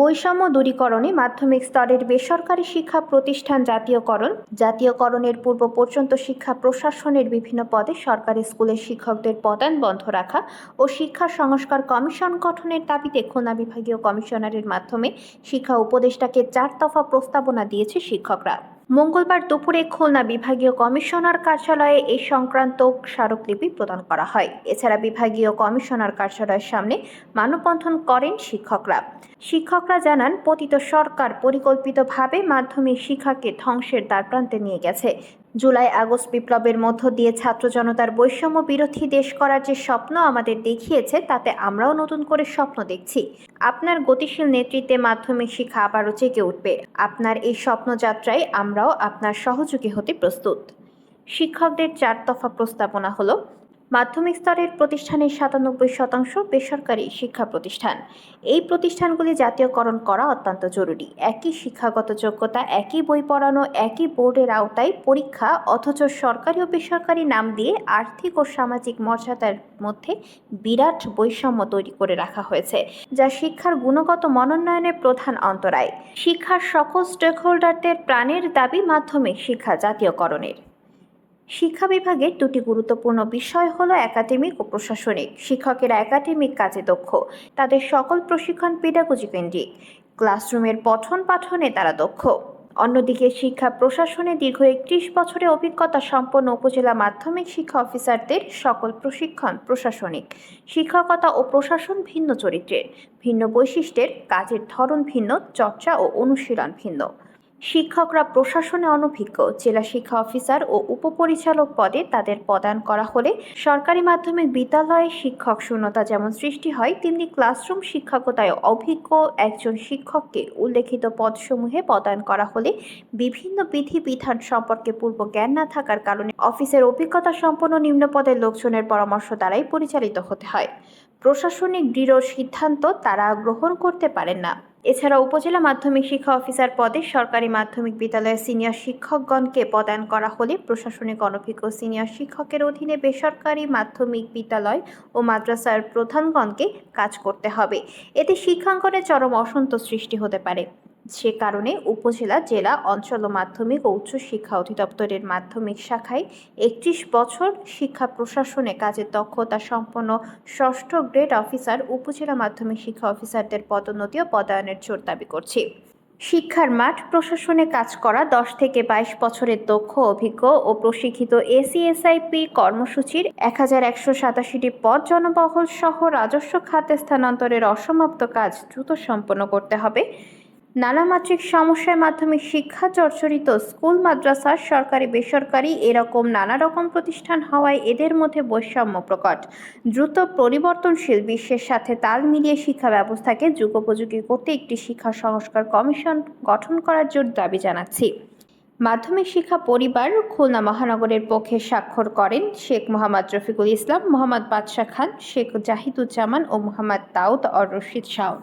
বৈষম্য দূরীকরণে মাধ্যমিক স্তরের বেসরকারি শিক্ষা প্রতিষ্ঠান জাতীয়করণ, জাতীয়করণের পূর্ব পর্যন্ত শিক্ষা প্রশাসনের বিভিন্ন পদে সরকারি স্কুলের শিক্ষকদের পদায়ন বন্ধ রাখা ও শিক্ষা সংস্কার কমিশন গঠনের দাবিতে খুলনা বিভাগীয় কমিশনারের মাধ্যমে শিক্ষা উপদেষ্টাকে চার দফা প্রস্তাবনা দিয়েছে শিক্ষকরা। মঙ্গলবার দুপুরে খুলনা বিভাগীয় কমিশনার কার্যালয়ে এই সংক্রান্ত স্মারকলিপি প্রদান করা হয়। এছাড়া বিভাগীয় কমিশনার কার্যালয়ের সামনে মানববন্ধন করেন শিক্ষকরা। শিক্ষকরা জানান, পতিত সরকার পরিকল্পিতভাবে মাধ্যমিক শিক্ষাকে ধ্বংসের দ্বারপ্রান্তে নিয়ে গেছে। জুলাই আগস্ট বিপ্লবের মধ্য দিয়ে ছাত্র জনতার বৈষম্য বিরোধী দেশ করার যে স্বপ্ন আমাদের দেখিয়েছে, তাতে আমরাও নতুন করে স্বপ্ন দেখছি। আপনার গতিশীল নেতৃত্বে মাধ্যমিক শিক্ষা আবারও জেগে উঠবে। আপনার এই স্বপ্নযাত্রায় আমরাও আপনার সহযোগী হতে প্রস্তুত। শিক্ষকদের চার দফা প্রস্তাবনা হলো মাধ্যমিক স্তরের প্রতিষ্ঠানের সাতানব্বই শতাংশ বেসরকারি শিক্ষা প্রতিষ্ঠান। এই প্রতিষ্ঠানগুলি জাতীয়করণ করা অত্যন্ত জরুরি। একই শিক্ষাগত যোগ্যতা, একই বই পড়ানো, একই বোর্ডের আওতায় পরীক্ষা, অথচ সরকারি ও বেসরকারি নাম দিয়ে আর্থিক ও সামাজিক মর্যাদার মধ্যে বিরাট বৈষম্য তৈরি করে রাখা হয়েছে, যা শিক্ষার গুণগত মনোন্নয়নের প্রধান অন্তরায়। শিক্ষার সকল স্টেকহোল্ডারদের প্রাণের দাবি মাধ্যমিক শিক্ষা জাতীয়করণের। শিক্ষা বিভাগের দুটি গুরুত্বপূর্ণ বিষয় হলো একাডেমিক ও প্রশাসনিক। শিক্ষকেরা একাডেমিক কাজে দক্ষ। তাদের সকল প্রশিক্ষণ পেডাগোজি কেন্দ্রিক। ক্লাসরুমের পঠন পাঠনে তারা দক্ষ। অন্যদিকে শিক্ষা প্রশাসনে দীর্ঘ একত্রিশ বছরের অভিজ্ঞতা সম্পন্ন উপজেলা মাধ্যমিক শিক্ষা অফিসারদের সকল প্রশিক্ষণ প্রশাসনিক। শিক্ষকতা ও প্রশাসন ভিন্ন চরিত্রের। ভিন্ন বৈশিষ্ট্যের, কাজের ধরন ভিন্ন, চর্চা ও অনুশীলন ভিন্ন। শিক্ষকরা প্রশাসনে অনভিজ্ঞ। জেলা শিক্ষা অফিসার ও উপপরিচালক পদে তাদের প্রদান করা হলে সরকারি মাধ্যমিক বিদ্যালয়ে শিক্ষক শূন্যতা যেমন সৃষ্টি হয়, তেমনি ক্লাসরুম শিক্ষকতায় অভিজ্ঞ একজন শিক্ষককে উল্লেখিত পদসমূহে প্রদান করা হলে বিভিন্ন বিধি বিধান সম্পর্কে পূর্ব জ্ঞান না থাকার কারণে অফিসের অভিজ্ঞতা সম্পন্ন নিম্ন পদের লোকজনের পরামর্শ দ্বারাই পরিচালিত হতে হয়। প্রশাসনিক দৃঢ় সিদ্ধান্ত তারা গ্রহণ করতে পারেন না। এছাড়া উপজেলা মাধ্যমিক শিক্ষা অফিসার পদে সরকারি মাধ্যমিক বিদ্যালয়ের সিনিয়র শিক্ষকগণকে প্রদান করা হলে প্রশাসনিক অনভিজ্ঞ সিনিয়র শিক্ষকের অধীনে বেসরকারি মাধ্যমিক বিদ্যালয় ও মাদ্রাসার প্রধানগণকে কাজ করতে হবে। এতে শিক্ষাঙ্গনে চরম অসন্তোষ সৃষ্টি হতে পারে। সে কারণে উপজেলা, জেলা, অঞ্চল ও মাধ্যমিক ও উচ্চ শিক্ষা অধিদপ্তরের মাধ্যমিক শাখায় একত্রিশ বছর শিক্ষা প্রশাসনে কাজের দক্ষতা সম্পন্ন ষষ্ঠ গ্রেড অফিসার, উপজেলা মাধ্যমিক শিক্ষা অফিসারদের পদোন্নতি ও পদায়নের জোর দাবি করছি। শিক্ষার মাঠ প্রশাসনে কাজ করা দশ থেকে বাইশ বছরের দক্ষ, অভিজ্ঞ ও প্রশিক্ষিত এসিএসআইপি কর্মসূচির এক হাজার একশো সাতাশিটি পদ জনবহল সহ রাজস্ব খাতে স্থানান্তরের অসমাপ্ত কাজ দ্রুত সম্পন্ন করতে হবে। নানামাত্রিক সমস্যার মাধ্যমে শিক্ষা জর্জরিত স্কুল, মাদ্রাসা, সরকারি, বেসরকারি এরকম নানা রকম প্রতিষ্ঠান হওয়ায় এদের মধ্যে বৈষম্য প্রকট। দ্রুত পরিবর্তনশীল বিশ্বের সাথে তাল মিলিয়ে শিক্ষা ব্যবস্থাকে যুগোপযোগী করতে একটি শিক্ষা সংস্কার কমিশন গঠন করার জোর দাবি জানাচ্ছি। মাধ্যমিক শিক্ষা পরিবার খুলনা মহানগরের পক্ষে স্বাক্ষর করেন শেখ মোহাম্মদ রফিকুল ইসলাম, মোহাম্মদ বাদশাহ খান, শেখ জাহিদুজ্জামান ও মোহাম্মদ দাউদ অর রশিদ শাওন